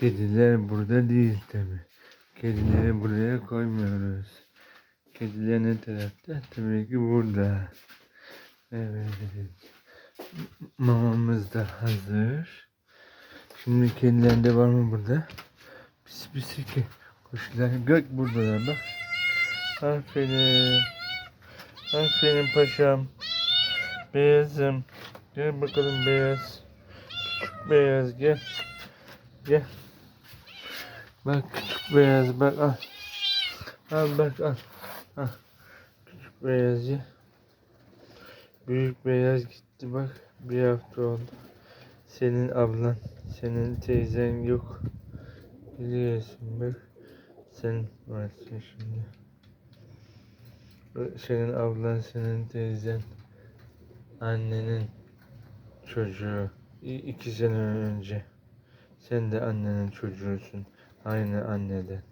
Kediler burada değil tabi. Kedileri buraya koymuyoruz. Kediler ne tarafta? Tabii ki burada. Evet. Mamamız da hazır. Şimdi kediler de var mı burada? Pis pis ki. Kuşlar gök buradalar bak. Aferin. Aferin paşam. Beyazım. Gel bakalım beyaz. Küçük beyaz gel. Gel. Bak küçük beyaz bak al. Al bak al. Al. Küçük beyaz ye. Büyük beyaz gitti bak. Bir hafta oldu. Senin ablan, senin teyzen yok. Biliyorsun bak. Sen varsın şimdi. Senin ablan, senin teyzen. Annenin çocuğu. İki sene önce. Sen de annenin çocuğusun. Aynı anneden.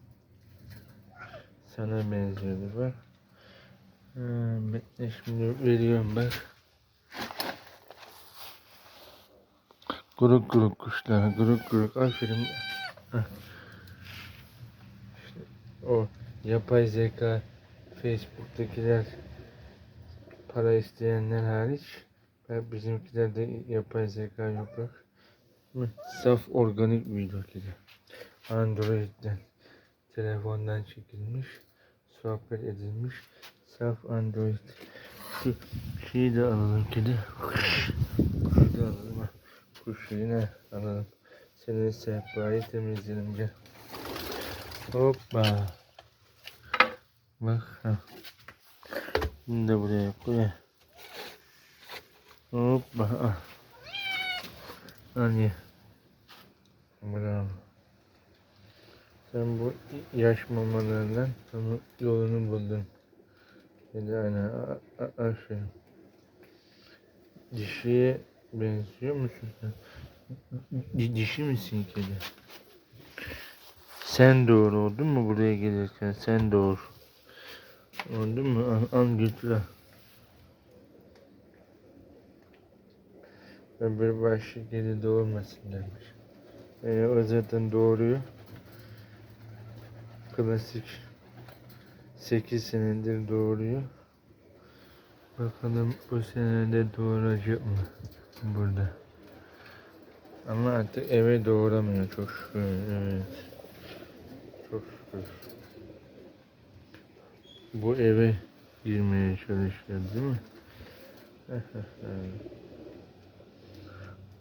Sana benziyordu bak. Bekle şimdi veriyorum bak. Guruk guruk kuşlar, guruk guruk. Aferin. İşte o yapay zeka Facebook'takiler para isteyenler hariç ve bizimkilerde yapay zeka yok Saf organik video kedi. Android'den telefondan çekilmiş, sohbet edilmiş. Saf Android. Şu şeyi de alalım kedi. Kuşu da alalım. ha. Kuş yine alalım. Senin sehpayı temizleyelim gel. Hoppa. Bak ha. Bunu da buraya koy. Hoppa. Al ye. Bravo. Sen bu yaş mamalarından tam yolunu buldun. Kedi aynen. a- a- Aferin. Dişiye benziyor musun sen? Di- Dişi misin kedi? Sen doğur oldu mu buraya gelirken? Sen doğur. Oldu mu? Al, al götür. Öbür başı kedi doğurmasın demiş. Ee, o zaten doğuruyor. Klasik 8 senedir doğuruyor. Bakalım bu sene de doğuracak mı burada. Ama artık eve doğuramıyor çok şükür. Evet. Çok şükür. Bu eve girmeye çalışıyor değil mi?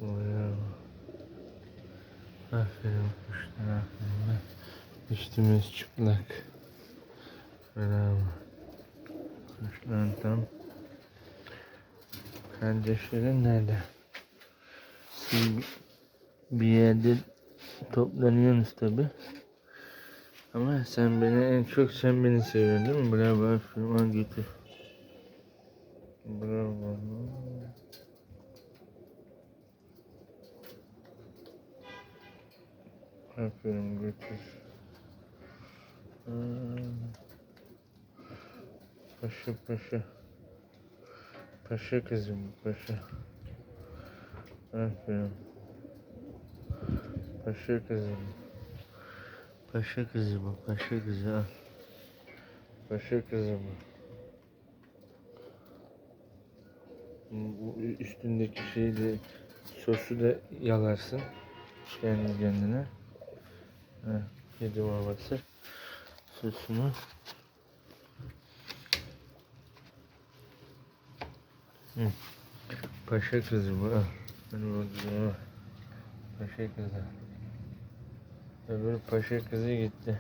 Bravo. Aferin kuşlar aferin. Üstümüz çıplak. Bravo. Kuşlar tam. Kardeşlerin nerede? Siz bir yerde toplanıyorsunuz tabi. Ama sen beni en çok sen beni seviyorsun değil mi? Bravo al götür. Bravo. Aferin götür. Paşa paşa. Paşa kızım paşa. Aferin. Paşa kızım. Paşa kızı bu, paşa kızı. Paşa kızı bu. Bu üstündeki şeyi de sosu da yalarsın kendi kendine. Heh, yedi babası Hı. Paşa kızı bu. Paşa kızı. Öbür paşa kızı gitti.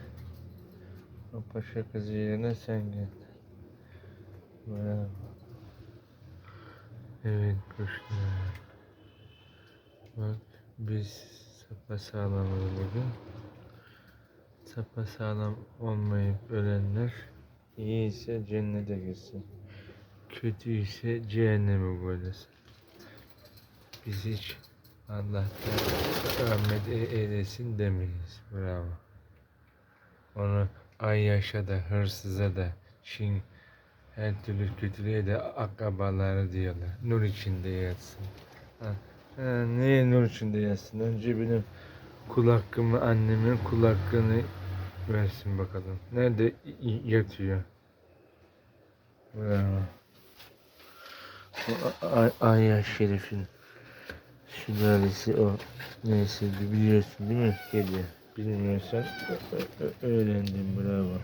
O paşa kızı yerine sen geldin. Bravo. Evet kuşlar. Bak biz sapa sağlamız bugün. Sapa sağlam olmayıp ölenler iyi ise cennete gitsin. Kötü ise cehenneme koylasın. Biz hiç Allah'tan rahmet e- eylesin demeyiz. Bravo. Onu ay yaşa da, hırsıza da, Çin her türlü kötülüğe de akrabaları diyorlar. Nur içinde yatsın. Ha, ha, niye nur içinde yatsın? Önce benim kul hakkımı annemin kul hakkını versin bakalım. Nerede yatıyor? Bravo. O A- A- Ayya Şerif'in sülalesi o. Neyse biliyorsun değil mi? Geliyor. Bilmiyorsan öğrendim bravo.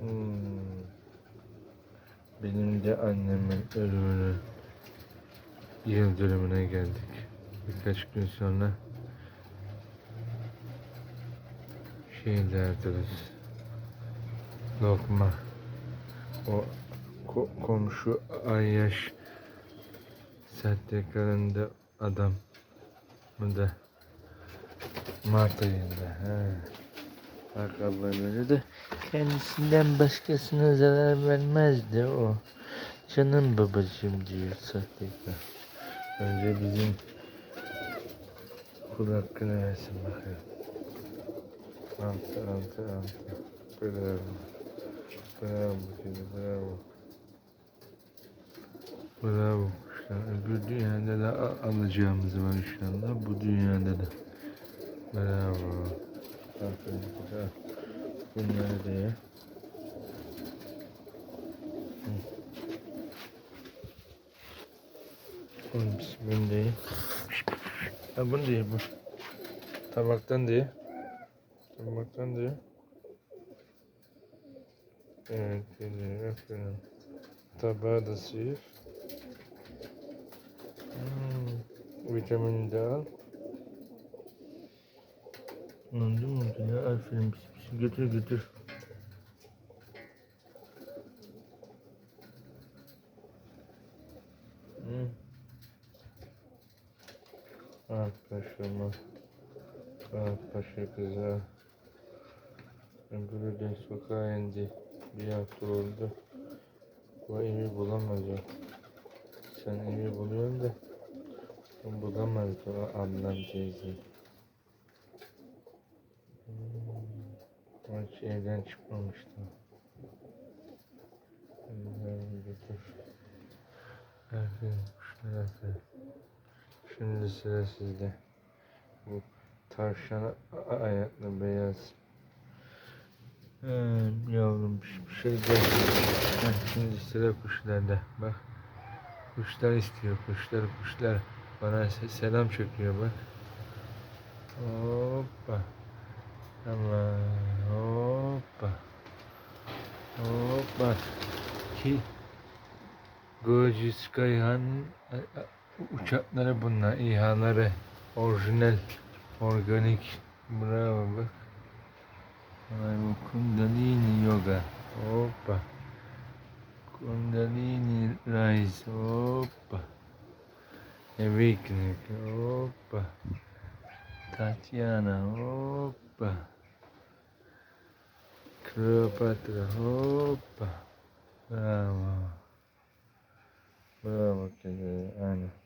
Hmm. Benim de annemin ölümünü yıl dönümüne geldik. Birkaç gün sonra şey derdiniz. Lokma. O ko- komşu Ayyaş STK'nında adam mı da Mart ayında. He. Bak Allah böyle de kendisinden başkasına zarar vermezdi o. Canım babacığım diyor sahtekar. Önce bizim kul hakkını versin bakayım. Altı altı altı. Bravo. Bravo kedi bravo. Bravo. kuşlar. Öbür dünyada da alacağımız var inşallah. Bu dünyada da. Bravo. Aferin güzel. Bunları da. Hı. Oğlum bunu ye. Ha bunu ye bu. Tabaktan da ye. Tabaktan da ye. Evet, geliyor. Aferin. Tabağı da sıyır. Hmm, vitamini de al. Mu oldu ya? Aferin. Pis pis. Götür götür. Hmm. Ah paşama. Ah paşa kıza. Öbürü de sokağa indi. Bir hafta oldu. Bu evi o. Sen evi buluyorsun da. O bulamaz o ablam teyze. Hmm. Hiç evden çıkmamıştı. Bunları götür. Şimdi sıra sizde. Bu tavşan ayaklı beyaz. Ee, yavrum bir şey. Heh, şimdi sıra kuşlarda. Bak. Kuşlar istiyor. Kuşlar kuşlar. Bana se- selam çekiyor bak. Hoppa. Tamam. Hoppa. Hoppa. Ki Goji Skyhan'ın e, e, uçakları bunlar. İHA'ları. Orijinal. Organik. Bravo bak. Ay bu Kundalini Yoga. Hoppa. Kundalini Rise. Hoppa. Awakening. Hoppa. Tatiana. Hoppa. Cleopatra. Hoppa. Bravo. Bravo. Aynen.